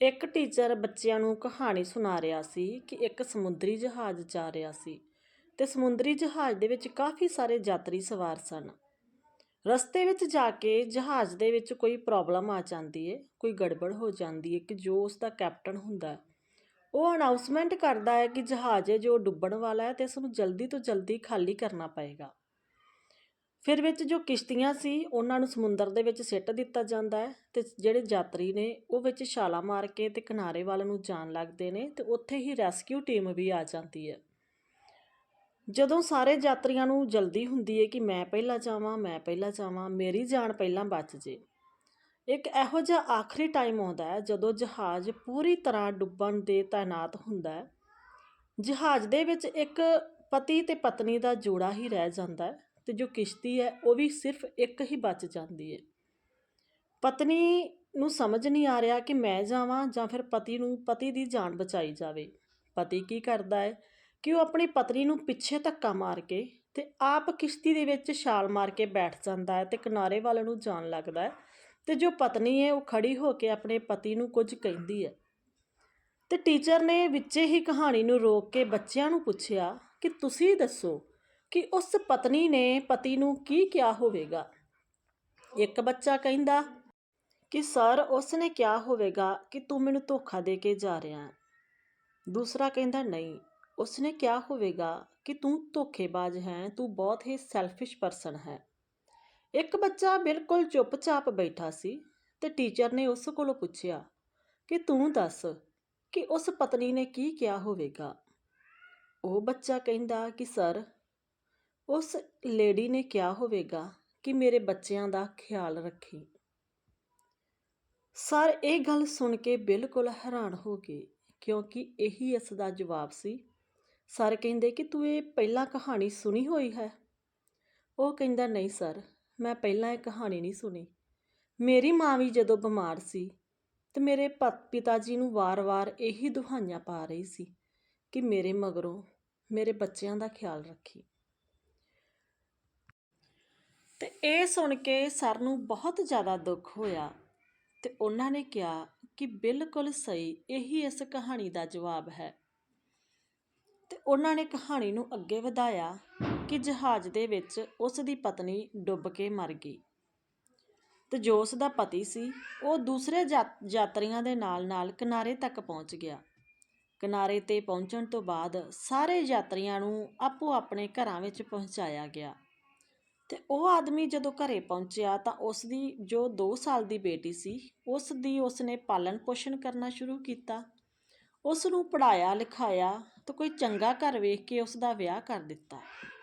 ਇੱਕ ਟੀਚਰ ਬੱਚਿਆਂ ਨੂੰ ਕਹਾਣੀ ਸੁਣਾ ਰਿਹਾ ਸੀ ਕਿ ਇੱਕ ਸਮੁੰਦਰੀ ਜਹਾਜ਼ ਜਾ ਰਿਹਾ ਸੀ ਤੇ ਸਮੁੰਦਰੀ ਜਹਾਜ਼ ਦੇ ਵਿੱਚ ਕਾਫੀ ਸਾਰੇ ਯਾਤਰੀ ਸਵਾਰ ਸਨ। ਰਸਤੇ ਵਿੱਚ ਜਾ ਕੇ ਜਹਾਜ਼ ਦੇ ਵਿੱਚ ਕੋਈ ਪ੍ਰੋਬਲਮ ਆ ਜਾਂਦੀ ਹੈ ਕੋਈ ਗੜਬੜ ਹੋ ਜਾਂਦੀ ਹੈ ਕਿ ਜੋ ਉਸ ਦਾ ਕੈਪਟਨ ਹੁੰਦਾ ਹੈ ਉਹ ਅਨਾਉਂਸਮੈਂਟ ਕਰਦਾ ਹੈ ਕਿ ਜਹਾਜ਼ ਹੈ ਜੋ ਡੁੱਬਣ ਵਾਲਾ ਹੈ ਤੇ ਇਸ ਨੂੰ ਜਲਦੀ ਤੋਂ ਜਲਦੀ ਖਾਲੀ ਕਰਨਾ ਪਏਗਾ। ਫਿਰ ਵਿੱਚ ਜੋ ਕਿਸ਼ਤੀਆਂ ਸੀ, ਉਹਨਾਂ ਨੂੰ ਸਮੁੰਦਰ ਦੇ ਵਿੱਚ ਸਿੱਟ ਦਿੱਤਾ ਜਾਂਦਾ ਹੈ ਤੇ ਜਿਹੜੇ ਯਾਤਰੀ ਨੇ, ਉਹ ਵਿੱਚ ਛਾਲਾਂ ਮਾਰ ਕੇ ਤੇ ਕਿਨਾਰੇ ਵੱਲ ਨੂੰ ਜਾਣ ਲੱਗਦੇ ਨੇ ਤੇ ਉੱਥੇ ਹੀ ਰੈਸਕਿਊ ਟੀਮ ਵੀ ਆ ਜਾਂਦੀ ਹੈ। ਜਦੋਂ ਸਾਰੇ ਯਾਤਰੀਆਂ ਨੂੰ ਜਲਦੀ ਹੁੰਦੀ ਹੈ ਕਿ ਮੈਂ ਪਹਿਲਾਂ ਜਾਵਾਂ, ਮੈਂ ਪਹਿਲਾਂ ਜਾਵਾਂ, ਮੇਰੀ ਜਾਨ ਪਹਿਲਾਂ ਬਚ ਜੇ। ਇੱਕ ਇਹੋ ਜਿਹਾ ਆਖਰੀ ਟਾਈਮ ਆਉਂਦਾ ਹੈ ਜਦੋਂ ਜਹਾਜ਼ ਪੂਰੀ ਤਰ੍ਹਾਂ ਡੁੱਬਣ ਦੇ ਤਾਇਨਾਤ ਹੁੰਦਾ ਹੈ। ਜਹਾਜ਼ ਦੇ ਵਿੱਚ ਇੱਕ ਪਤੀ ਤੇ ਪਤਨੀ ਦਾ ਜੋੜਾ ਹੀ ਰਹਿ ਜਾਂਦਾ ਹੈ। ਅਤੇ ਜੋ ਕਿਸ਼ਤੀ ਹੈ, ਉਹ ਵੀ ਸਿਰਫ ਇੱਕ ਹੀ ਬਚ ਜਾਂਦੀ ਹੈ ਪਤਨੀ ਨੂੰ ਸਮਝ ਨਹੀਂ ਆ ਰਿਹਾ ਕਿ ਮੈਂ ਜਾਵਾਂ ਜਾਂ ਫਿਰ ਪਤੀ ਨੂੰ, ਪਤੀ ਦੀ ਜਾਨ ਬਚਾਈ ਜਾਵੇ। ਪਤੀ ਕੀ ਕਰਦਾ ਹੈ ਕਿ ਉਹ ਆਪਣੀ ਪਤਨੀ ਨੂੰ ਪਿੱਛੇ ਧੱਕਾ ਮਾਰ ਕੇ ਤੇ ਆਪ ਕਿਸ਼ਤੀ ਦੇ ਵਿੱਚ ਛਾਲ ਮਾਰ ਕੇ ਬੈਠ ਜਾਂਦਾ ਹੈ ਤੇ ਕਿਨਾਰੇ ਵੱਲ ਨੂੰ ਜਾਣ ਲੱਗਦਾ ਹੈ ਤੇ ਜੋ ਪਤਨੀ ਹੈ, ਉਹ ਖੜੀ ਹੋ ਕੇ ਆਪਣੇ ਪਤੀ ਨੂੰ ਕੁਝ ਕਹਿੰਦੀ ਹੈ। ਤੇ ਟੀਚਰ ਨੇ ਵਿੱਚੇ ਹੀ ਕਹਾਣੀ ਨੂੰ ਰੋਕ ਕੇ ਬੱਚਿਆਂ ਨੂੰ ਪੁੱਛਿਆ ਕਿ ਤੁਸੀਂ ਦੱਸੋ ਕਿ ਉਸ ਪਤਨੀ ਨੇ ਪਤੀ ਨੂੰ ਕੀ ਕਿਹਾ ਹੋਵੇਗਾ? ਇੱਕ ਬੱਚਾ ਕਹਿੰਦਾ, ਕਿ ਸਰ, ਉਸ ਨੇ ਕਿਹਾ ਹੋਵੇਗਾ ਕਿ ਤੂੰ ਮੈਨੂੰ ਧੋਖਾ ਦੇ ਕੇ ਜਾ ਰਿਹਾ ਹੈ। ਦੂਸਰਾ ਕਹਿੰਦਾ, ਨਹੀਂ, ਉਸ ਨੇ ਕਿਹਾ ਹੋਵੇਗਾ ਕਿ ਤੂੰ ਧੋਖੇਬਾਜ਼ ਹੈ, ਤੂੰ ਬਹੁਤ ਹੀ ਸੈਲਫਿਸ਼ ਪਰਸਨ ਹੈ। ਇੱਕ ਬੱਚਾ ਬਿਲਕੁਲ ਚੁੱਪਚਾਪ ਬੈਠਾ ਸੀ ਤੇ ਟੀਚਰ ਨੇ ਉਸ ਕੋਲੋਂ ਪੁੱਛਿਆ, ਕਿ ਤੂੰ ਦੱਸ ਕਿ ਉਸ ਪਤਨੀ ਨੇ ਕੀ ਕਿਹਾ ਹੋਵੇਗਾ? ਉਹ ਬੱਚਾ ਕਹਿੰਦਾ ਕਿ, ਸਰ ਉਸ ਲੇਡੀ ਨੇ ਕਿਹਾ ਹੋਵੇਗਾ ਕਿ ਮੇਰੇ ਬੱਚਿਆਂ ਦਾ ਖਿਆਲ ਰੱਖੀ। ਸਰ, ਇਹ ਗੱਲ ਸੁਣ ਕੇ ਬਿਲਕੁਲ ਹੈਰਾਨ ਹੋ ਗਏ ਕਿਉਂਕਿ ਇਹੀ ਇਸ ਦਾ ਜਵਾਬ ਸੀ। ਸਰ ਕਹਿੰਦੇ ਕਿ ਤੂੰ ਇਹ ਪਹਿਲਾਂ ਕਹਾਣੀ ਸੁਣੀ ਹੋਈ ਹੈ? ਉਹ ਕਹਿੰਦਾ, ਨਹੀਂ ਸਰ, ਮੈਂ ਪਹਿਲਾਂ ਇਹ ਕਹਾਣੀ ਨਹੀਂ ਸੁਣੀ। ਮੇਰੀ ਮਾਂ ਵੀ ਜਦੋਂ ਬਿਮਾਰ ਸੀ ਤੇ ਮੇਰੇ ਪਿਤਾ ਜੀ ਨੂੰ ਵਾਰ-ਵਾਰ ਇਹੀ ਦੁਹਾਈਆਂ ਪਾ ਰਹੀ ਸੀ ਕਿ ਮੇਰੇ ਮਗਰੋਂ ਮੇਰੇ ਬੱਚਿਆਂ ਦਾ ਖਿਆਲ ਰੱਖੀ। ਤੇ ਇਹ ਸੁਣ ਕੇ ਸਰ ਨੂੰ ਬਹੁਤ ਜ਼ਿਆਦਾ ਦੁੱਖ ਹੋਇਆ ਤੇ ਉਹਨਾਂ ਨੇ ਕਿਹਾ ਕਿ ਬਿਲਕੁਲ ਸਹੀ, ਇਹੀ ਇਸ ਕਹਾਣੀ ਦਾ ਜਵਾਬ ਹੈ। ਤੇ ਉਹਨਾਂ ਨੇ ਕਹਾਣੀ ਨੂੰ ਅੱਗੇ ਵਧਾਇਆ ਕਿ ਜਹਾਜ਼ ਦੇ ਵਿੱਚ ਉਸ ਦੀ ਪਤਨੀ ਡੁੱਬ ਕੇ ਮਰ ਗਈ। ਤੇ ਜੋ ਉਸ ਦਾ ਪਤੀ ਸੀ, ਉਹ ਦੂਸਰੇ ਯਾਤਰੀਆਂ ਦੇ ਨਾਲ-ਨਾਲ ਕਿਨਾਰੇ ਤੱਕ ਪਹੁੰਚ ਗਿਆ। ਕਿਨਾਰੇ ਤੇ ਪਹੁੰਚਣ ਤੋਂ ਬਾਅਦ ਸਾਰੇ ਯਾਤਰੀਆਂ ਨੂੰ ਆਪੋ ਆਪਣੇ ਘਰਾਂ ਵਿੱਚ ਪਹੁੰਚਾਇਆ ਗਿਆ। ਅਤੇ ਉਹ ਆਦਮੀ ਜਦੋਂ ਘਰ ਪਹੁੰਚਿਆ ਤਾਂ ਉਸ ਦੀ ਜੋ ਦੋ ਸਾਲ ਦੀ ਬੇਟੀ ਸੀ ਉਸ ਦੀ ਉਸਨੇ ਪਾਲਣ ਪੋਸ਼ਣ ਕਰਨਾ ਸ਼ੁਰੂ ਕੀਤਾ। ਉਸ ਨੂੰ ਪੜ੍ਹਾਇਆ, ਲਿਖਾਇਆ ਅਤੇ ਕੋਈ ਚੰਗਾ ਘਰ ਵੇਖ ਕੇ ਉਸ ਦਾ ਵਿਆਹ ਕਰ ਦਿੱਤਾ।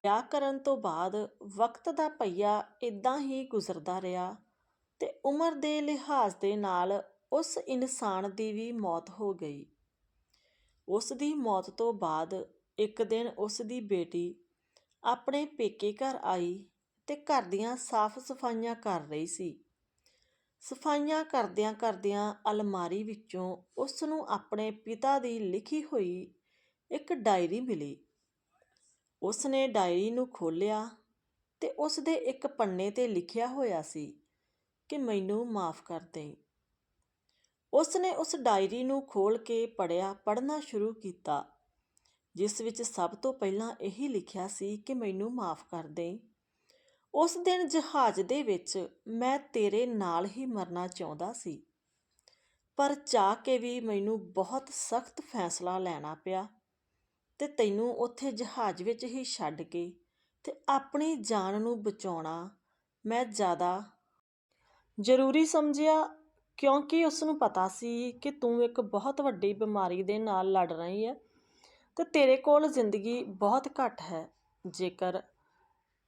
ਵਿਆਹ ਕਰਨ ਤੋਂ ਬਾਅਦ ਵਕਤ ਦਾ ਪਹੀਆ ਇੱਦਾਂ ਹੀ ਗੁਜ਼ਰਦਾ ਰਿਹਾ ਅਤੇ ਉਮਰ ਦੇ ਲਿਹਾਜ਼ ਦੇ ਨਾਲ ਉਸ ਇਨਸਾਨ ਦੀ ਵੀ ਮੌਤ ਹੋ ਗਈ। ਉਸ ਦੀ ਮੌਤ ਤੋਂ ਬਾਅਦ ਇੱਕ ਦਿਨ ਉਸ ਦੀ ਬੇਟੀ ਆਪਣੇ ਪੇਕੇ ਘਰ ਆਈ ਤੇ ਘਰ ਦੀਆਂ ਸਾਫ਼ ਸਫਾਈਆਂ ਕਰ ਰਹੀ ਸੀ। ਸਫਾਈਆਂ ਕਰਦਿਆਂ ਕਰਦਿਆਂ ਅਲਮਾਰੀ ਵਿੱਚੋਂ ਉਸ ਨੂੰ ਆਪਣੇ ਪਿਤਾ ਦੀ ਲਿਖੀ ਹੋਈ ਇੱਕ ਡਾਇਰੀ ਮਿਲੀ। ਉਸ ਨੇ ਡਾਇਰੀ ਨੂੰ ਖੋਲ੍ਹਿਆ ਤੇ ਉਸ ਦੇ ਇੱਕ ਪੰਨੇ ਤੇ ਲਿਖਿਆ ਹੋਇਆ ਸੀ ਕਿ ਮੈਨੂੰ ਮਾਫ ਕਰ ਦੇ ਉਸ ਨੇ ਉਸ ਡਾਇਰੀ ਨੂੰ ਖੋਲ ਕੇ ਪੜਿਆ ਪੜਨਾ ਸ਼ੁਰੂ ਕੀਤਾ, ਜਿਸ ਵਿੱਚ ਸਭ ਤੋਂ ਪਹਿਲਾਂ ਇਹੀ ਲਿਖਿਆ ਸੀ ਕਿ ਮੈਨੂੰ ਮਾਫ ਕਰ ਦੇ ਉਸ ਦਿਨ ਜਹਾਜ਼ ਦੇ ਵਿੱਚ ਮੈਂ ਤੇਰੇ ਨਾਲ ਹੀ ਮਰਨਾ ਚਾਹੁੰਦਾ ਸੀ। ਪਰ ਚਾਹ ਕੇ ਵੀ ਮੈਨੂੰ ਬਹੁਤ ਸਖਤ ਫੈਸਲਾ ਲੈਣਾ ਪਿਆ ਤੇ ਤੈਨੂੰ ਉੱਥੇ ਜਹਾਜ਼ ਵਿੱਚ ਹੀ ਛੱਡ ਕੇ ਤੇ ਆਪਣੀ ਜਾਨ ਨੂੰ ਬਚਾਉਣਾ ਮੈਂ ਜ਼ਿਆਦਾ ਜ਼ਰੂਰੀ ਸਮਝਿਆ, ਕਿਉਂਕਿ ਉਸ ਨੂੰ ਪਤਾ ਸੀ ਕਿ ਤੂੰ ਇੱਕ ਬਹੁਤ ਵੱਡੀ ਬਿਮਾਰੀ ਦੇ ਨਾਲ ਲੜ ਰਹੀ ਹੈ ਤੇ ਤੇਰੇ ਕੋਲ ਜ਼ਿੰਦਗੀ ਬਹੁਤ ਘੱਟ ਹੈ। ਜੇਕਰ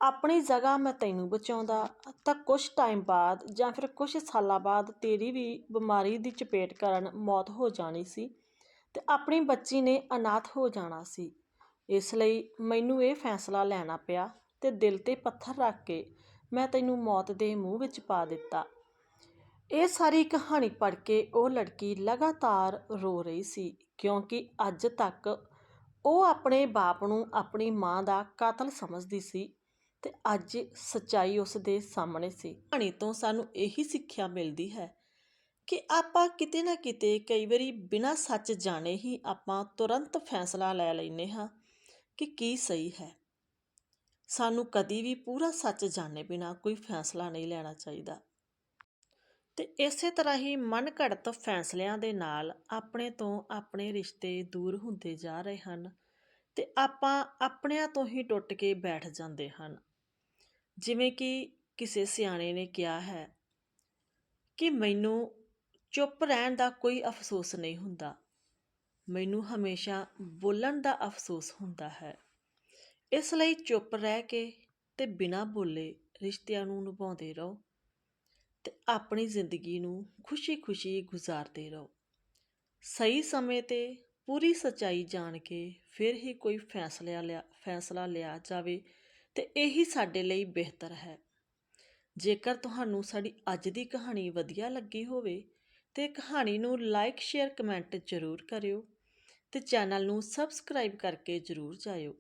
ਆਪਣੀ ਜਗ੍ਹਾ ਮੈਂ ਤੈਨੂੰ ਬਚਾਉਂਦਾ ਤਾਂ ਕੁਛ ਟਾਈਮ ਬਾਅਦ ਜਾਂ ਫਿਰ ਕੁਛ ਸਾਲਾਂ ਬਾਅਦ ਤੇਰੀ ਵੀ ਬਿਮਾਰੀ ਦੀ ਚਪੇਟ ਕਾਰਨ ਮੌਤ ਹੋ ਜਾਣੀ ਸੀ ਅਤੇ ਆਪਣੀ ਬੱਚੀ ਨੇ ਅਨਾਥ ਹੋ ਜਾਣਾ ਸੀ। ਇਸ ਲਈ ਮੈਨੂੰ ਇਹ ਫੈਸਲਾ ਲੈਣਾ ਪਿਆ ਅਤੇ ਦਿਲ ਤੇ ਪੱਥਰ ਰੱਖ ਕੇ ਮੈਂ ਤੈਨੂੰ ਮੌਤ ਦੇ ਮੂੰਹ ਵਿੱਚ ਪਾ ਦਿੱਤਾ। ਇਹ ਸਾਰੀ ਕਹਾਣੀ ਪੜ੍ਹ ਕੇ ਉਹ ਲੜਕੀ ਲਗਾਤਾਰ ਰੋ ਰਹੀ ਸੀ ਕਿਉਂਕਿ ਅੱਜ ਤੱਕ ਉਹ ਆਪਣੇ ਬਾਪ ਨੂੰ ਆਪਣੀ ਮਾਂ ਦਾ ਕਾਤਲ ਸਮਝਦੀ ਸੀ ਤੇ ਅੱਜ ਸੱਚਾਈ ਉਸ ਦੇ ਸਾਹਮਣੇ ਸੀ। ਕਹਾਣੀ ਤੋਂ ਸਾਨੂੰ ਇਹੀ ਸਿੱਖਿਆ ਮਿਲਦੀ ਹੈ ਕਿ ਆਪਾਂ ਕਿਤੇ ਨਾ ਕਿਤੇ ਕਈ ਵਾਰੀ ਬਿਨਾਂ ਸੱਚ ਜਾਣੇ ਹੀ ਆਪਾਂ ਤੁਰੰਤ ਫੈਸਲਾ ਲੈ ਲੈਂਦੇ ਹਾਂ ਕਿ ਕੀ ਸਹੀ ਹੈ। ਸਾਨੂੰ ਕਦੀ ਵੀ ਪੂਰਾ ਸੱਚ ਜਾਣੇ ਬਿਨਾਂ ਕੋਈ ਫੈਸਲਾ ਨਹੀਂ ਲੈਣਾ ਚਾਹੀਦਾ। ਤੇ ਇਸੇ ਤਰ੍ਹਾਂ ਹੀ ਮਨ ਘੜਤ ਫੈਸਲਿਆਂ ਦੇ ਨਾਲ ਆਪਣੇ ਤੋਂ ਆਪਣੇ ਰਿਸ਼ਤੇ ਦੂਰ ਹੁੰਦੇ ਜਾ ਰਹੇ ਹਨ ਤੇ ਆਪਾਂ ਆਪਣਿਆਂ ਤੋਂ ਹੀ ਟੁੱਟ ਕੇ ਬੈਠ ਜਾਂਦੇ ਹਨ। ਜਿਵੇਂ ਕਿ ਕਿਸੇ ਸਿਆਣੇ ਨੇ ਕਿਹਾ ਹੈ ਕਿ ਮੈਨੂੰ ਚੁੱਪ ਰਹਿਣ ਦਾ ਕੋਈ ਅਫਸੋਸ ਨਹੀਂ ਹੁੰਦਾ। ਮੈਨੂੰ ਹਮੇਸ਼ਾ ਬੋਲਣ ਦਾ ਅਫਸੋਸ ਹੁੰਦਾ ਹੈ। ਇਸ ਲਈ ਚੁੱਪ ਰਹਿ ਕੇ ਤੇ ਬਿਨਾਂ ਬੋਲੇ ਰਿਸ਼ਤਿਆਂ ਨੂੰ ਨਿਭਾਉਂਦੇ ਰਹੋ ਤੇ ਆਪਣੀ ਜ਼ਿੰਦਗੀ ਨੂੰ ਖੁਸ਼ੀ-ਖੁਸ਼ੀ ਗੁਜ਼ਾਰਦੇ ਰਹੋ। ਸਹੀ ਸਮੇਂ ਤੇ ਪੂਰੀ ਸਚਾਈ ਜਾਣ ਕੇ ਫਿਰ ਹੀ ਕੋਈ ਫੈਸਲਾ ਲਿਆ ਫੈਸਲਾ ਲਿਆ ਜਾਵੇ ਤੇ ਇਹੀ ਸਾਡੇ ਲਈ ਬਿਹਤਰ ਹੈ। ਜੇਕਰ ਤੁਹਾਨੂੰ ਸਾਡੀ ਅੱਜ ਦੀ ਕਹਾਣੀ ਵਧੀਆ ਲੱਗੀ ਹੋਵੇ ਤੇ ਕਹਾਣੀ ਨੂੰ ਲਾਈਕ ਸ਼ੇਅਰ ਕਮੈਂਟ ਜ਼ਰੂਰ ਕਰਿਓ ਤੇ ਚੈਨਲ ਨੂੰ ਸਬਸਕ੍ਰਾਈਬ ਕਰਕੇ ਜ਼ਰੂਰ ਜਾਇਓ।